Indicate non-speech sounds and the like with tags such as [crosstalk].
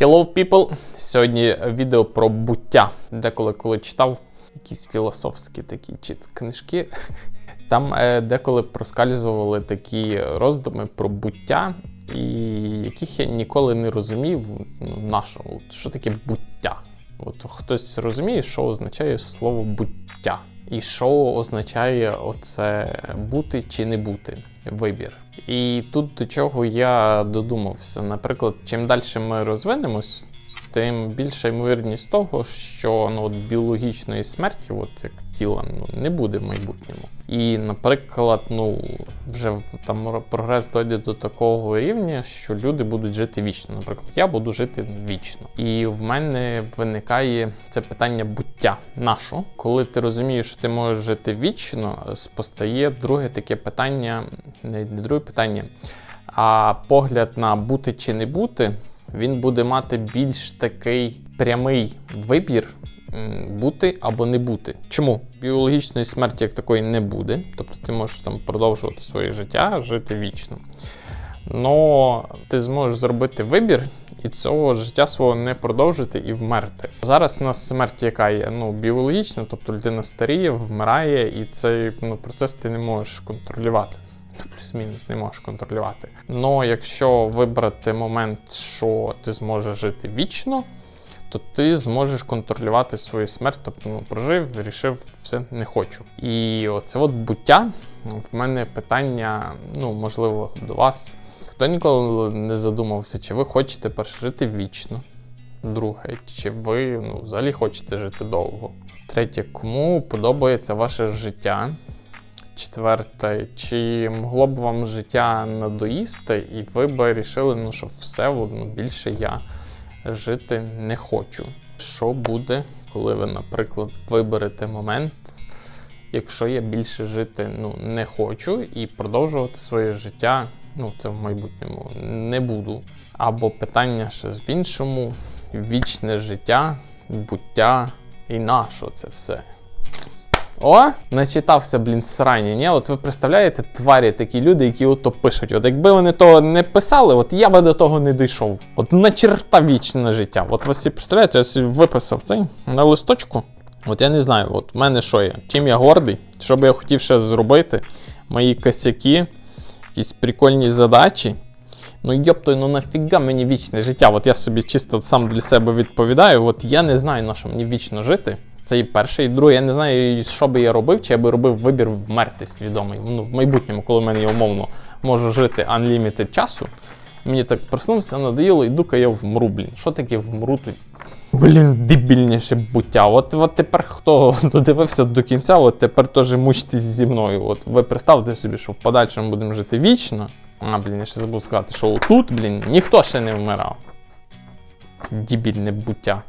Hello people! Сьогодні відео про буття. Деколи, коли читав якісь філософські такі чи книжки, [laughs] там е, деколи проскальзували такі роздуми про буття, і яких я ніколи не розумів, нашого, що таке буття. От хтось розуміє, що означає слово буття, і що означає оце бути чи не бути вибір. І тут до чого я додумався. Наприклад, чим далі ми розвинемось, тим більша ймовірність того, що ну, от біологічної смерті, от як тіла, ну, не буде в майбутньому. І, наприклад, ну вже там прогрес дойде до такого рівня, що люди будуть жити вічно. Наприклад, я буду жити вічно. І в мене виникає це питання буття нашу. Коли ти розумієш, що ти можеш жити вічно, спостає друге таке питання, не друге питання, а погляд на бути чи не бути, він буде мати більш такий прямий вибір. Бути або не бути. Чому? Біологічної смерті як такої не буде. Тобто ти можеш там продовжувати своє життя, жити вічно. Но ти зможеш зробити вибір і цього життя свого не продовжити і вмерти. Зараз у нас смерть, яка є ну, біологічна, тобто людина старіє, вмирає, і цей ну, процес ти не можеш контролювати. Плюс-мінус не можеш контролювати. Но якщо вибрати момент, що ти зможеш жити вічно, то ти зможеш контролювати свою смерть. Тобто ну, прожив, вирішив, все не хочу. І оце от буття. В мене питання, ну можливо, до вас. Хто ніколи не задумався, чи ви хочете пережити вічно? Друге, чи ви ну, взагалі хочете жити довго? Третє, кому подобається ваше життя? Четверте, чи могло б вам життя надоїсти, і ви б вирішили, ну, що все одно більше я жити не хочу. Що буде, коли ви, наприклад, виберете момент, якщо я більше жити ну, не хочу і продовжувати своє життя, ну, це в майбутньому не буду. Або питання ще в іншому: вічне життя, буття і на що це все? О, начитався, блін, срані. Ні, от ви представляєте, тварі такі люди, які ото пишуть. От якби вони того не писали, от я би до того не дійшов. От на черта вічне життя. От ви собі представляєте, я собі виписав цей на листочку. От я не знаю, от в мене що є? Чим я гордий? Що би я хотів ще зробити? Мої косяки, якісь прикольні задачі. Ну йоптой, ну нафіга мені вічне життя? От я собі чисто сам для себе відповідаю. От я не знаю, на що мені вічно жити. Це і перше, і друге, я не знаю, що би я робив, чи я би робив вибір вмерти свідомий. Ну, в майбутньому, коли в мене я умовно можу жити unlimited часу. Мені так проснувся, надоїло, іду-ка я вмру, блін. Що таке вмру тоді? Блін, дебільніше буття. От, от тепер хто [laughs] додивився до кінця, от тепер теж мучтесь зі мною. От ви представте собі, що в подальшому будемо жити вічно. А, блін, я ще забув сказати, що тут, блін, ніхто ще не вмирав. Дебільне буття.